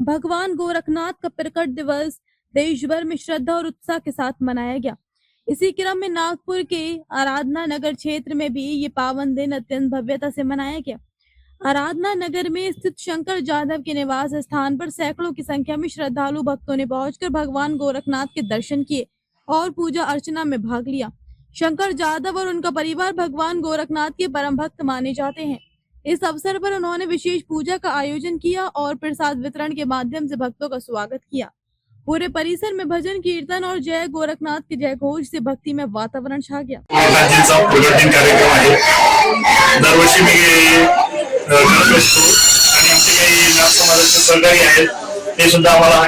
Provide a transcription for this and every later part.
भगवान गोरखनाथ का प्रकट दिवस देश भर में श्रद्धा और उत्साह के साथ मनाया गया। इसी क्रम में नागपुर के आराधना नगर क्षेत्र में भी ये पावन दिन अत्यंत भव्यता से मनाया गया। आराधना नगर में स्थित शंकर जाधव के निवास स्थान पर सैकड़ों की संख्या में श्रद्धालु भक्तों ने पहुंचकर भगवान गोरखनाथ के दर्शन किए और पूजा अर्चना में भाग लिया। शंकर जाधव और उनका परिवार भगवान गोरखनाथ के परम भक्त माने जाते हैं। इस अवसर पर उन्होंने विशेष पूजा का आयोजन किया और प्रसाद वितरण के माध्यम से भक्तों का स्वागत किया। पूरे परिसर में भजन, कीर्तन और जय गोरखनाथ के जय घोष से भक्ति में वातावरण छा गया।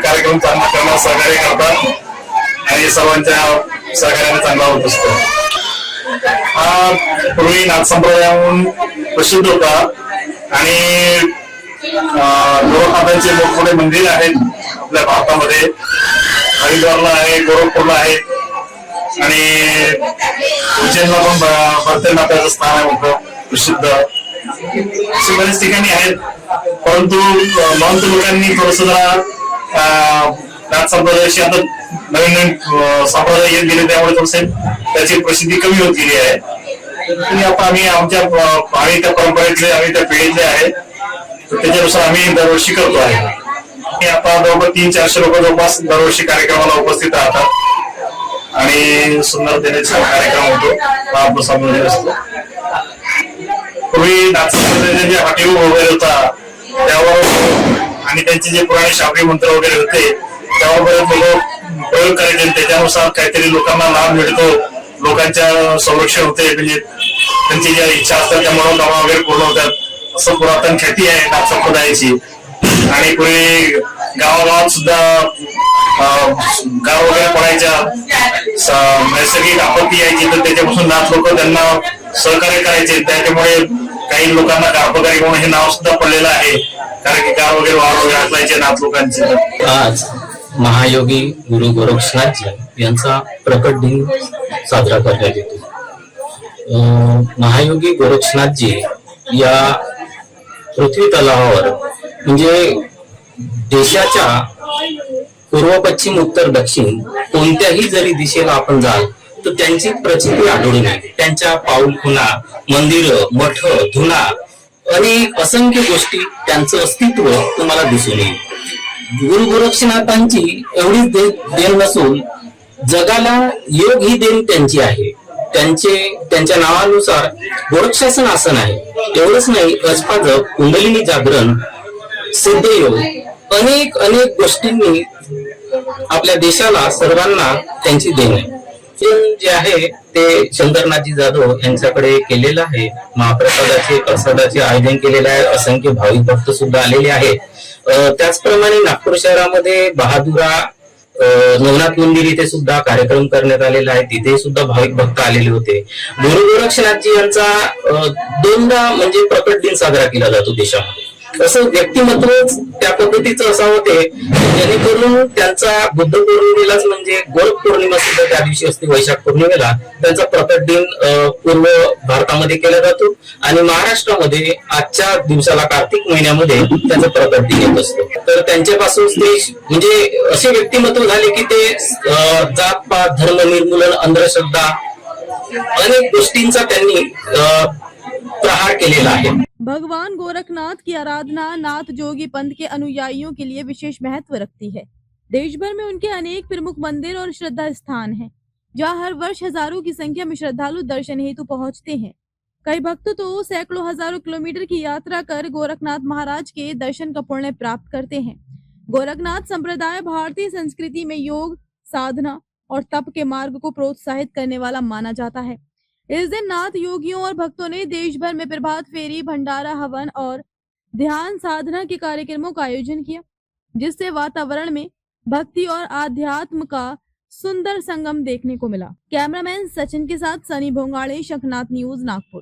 कार्यक्रम चांगला हा पूर्वी नाथ संप्रदायाहून प्रसिद्ध होता. आणि गोरखनाथांचे मोठमोठे मंदिर आहेत आपल्या भारतामध्ये. हरिद्वारला आहे गोरखपूरला आहे. आणि उज्जैनला पण ब- भरतनाथाचं स्थान आहे मोठं प्रसिद्ध. असे बरेच ठिकाणी आहेत. परंतु महंत लोकांनी थोडस जरा नाथ संप्रदायाशी आता नवीन नवीन अ, संप्रदाय येत गेले त्यामुळे थोडस त्याची प्रसिद्धी कमी होत गेली आहे. आता आम्ही आमच्या आम्ही त्या परंपरेतले आम्ही त्या पिढीतले आहे. तर त्याच्यानुसार आम्ही दरवर्षी करतो आहे. आता जवळपास तीन चारशे लोक जवळपास दरवर्षी कार्यक्रमाला उपस्थित राहतात. आणि सुंदर देण्याचा कार्यक्रम होतो. महाप्रसाद वगैरे असतो. पूर्वी नागपूरमध्ये जे हॉटेल वगैरे होता त्यावर आणि त्यांचे जे पुराणे शाबरी मंत्र वगैरे होते गावापर्यंत लोक प्रयोग करायचे त्याच्यानुसार काहीतरी लोकांना लाभ मिळतो. लोकांच्या संरक्षण होते म्हणजे त्यांची ज्या इच्छा असतात त्या मनोकामना वगैरे पूर्ण होतात. असं पुरातन ख्याती आहे नाथ संप्रदायाची आणि पूर्वी गावागावात सुद्धा गाव वगैरे पडायच्या. नैसर्गिक आपत्ती यायची तर त्याच्यापासून नाथ लोक त्यांना सहकार्य करायचे. त्याच्यामुळे काही लोकांना गावपकारी म्हणून हे नाव सुद्धा पडलेलं आहे. कारण की गाव वगैरे वावर वगैरे असायचे नाथ लोकांचे. आज महायोगी गुरु गोरक्षनाथजी यांचा प्रकट दिन साजरा करण्यात येतो. अं, महायोगी गोरक्षनाथजी या पृथ्वी तलावावर म्हणजे देशाच्या पूर्व पश्चिम उत्तर दक्षिण कोणत्याही जरी दिशेला आपण जाल तर त्यांची प्रचिती आढळून येते. त्यांच्या पाऊलखुणा मंदिर मठ धुना अनेक असंख्य गोष्टी त्यांचं अस्तित्व तुम्हाला दिसून येईल. गुरु गोरक्षनाथांची एवढीच दे- देण नसून जगाला योग ही देण त्यांची आहे. त्यांचे त्यांच्या नावानुसार गोरक्षासन आसन आहे. एवढंच नाही अजपाजप कुंडलिनी जागरण सिद्धयोग अनेक अनेक गोष्टींनी आपल्या देशाला सर्वांना त्यांची देण आहे. जे आहे ते शंकरनाथजी जाधव यांच्याकडे केलेलं आहे. महाप्रसादाचे प्रसादाचे आयोजन केलेलं आहे. असंख्य भाविक भक्त सुद्धा आलेले आहेत. त्याचप्रमाणे नागपूर शहरामध्ये बहादुरा अं, नवनाथ मंदिर इथे सुद्धा कार्यक्रम करण्यात आलेला आहे. तिथे सुद्धा भाविक भक्त आलेले होते. गुरु गोरक्षनाथजी यांचा दोनदा म्हणजे प्रकट दिन साजरा केला जातो देशामध्ये. असं व्यक्तिमत्वच त्या पद्धतीचं असावं ते. जेणेकरून त्यांचा बुद्ध पौर्णिमेलाच म्हणजे गोरख पौर्णिमा सुद्धा त्या दिवशी असते वैशाख पौर्णिमेला. त्यांचा प्रकट दिन पूर्व भारतामध्ये केला जातो आणि महाराष्ट्रामध्ये आजच्या दिवसाला कार्तिक महिन्यामध्ये त्यांचा प्रकट दिन येत असतो. तर त्यांच्यापासून ते म्हणजे असे व्यक्तिमत्व झाले की ते अं, जात पात धर्म निर्मूलन अंधश्रद्धा अनेक गोष्टींचा त्यांनी अं, केलेला आहे भगवान गोरखनाथ की आराधना नाथ जोगी पंथ के अनुयायियों के लिए विशेष महत्व रखती है। देश भर में उनके अनेक प्रमुख मंदिर और श्रद्धा स्थान हैं, जहाँ हर वर्ष हज़ारों की संख्या में श्रद्धालु दर्शन हेतु पहुँचते हैं। कई भक्त तो सैकड़ों हज़ारों किलोमीटर की यात्रा कर गोरखनाथ महाराज के दर्शन का पुण्य प्राप्त करते हैं। गोरखनाथ संप्रदाय भारतीय संस्कृति में योग साधना और तप के मार्ग को प्रोत्साहित करने वाला माना जाता है। इस दिन नाथ योगियों और भक्तों ने देश भर में प्रभात फेरी, भंडारा, हवन और ध्यान साधना के कार्यक्रमों का आयोजन किया, जिससे वातावरण में भक्ति और आध्यात्म का सुंदर संगम देखने को मिला। कैमरामैन सचिन के साथ सनी भोंगाड़े, शंखनाथ न्यूज़, नागपुर।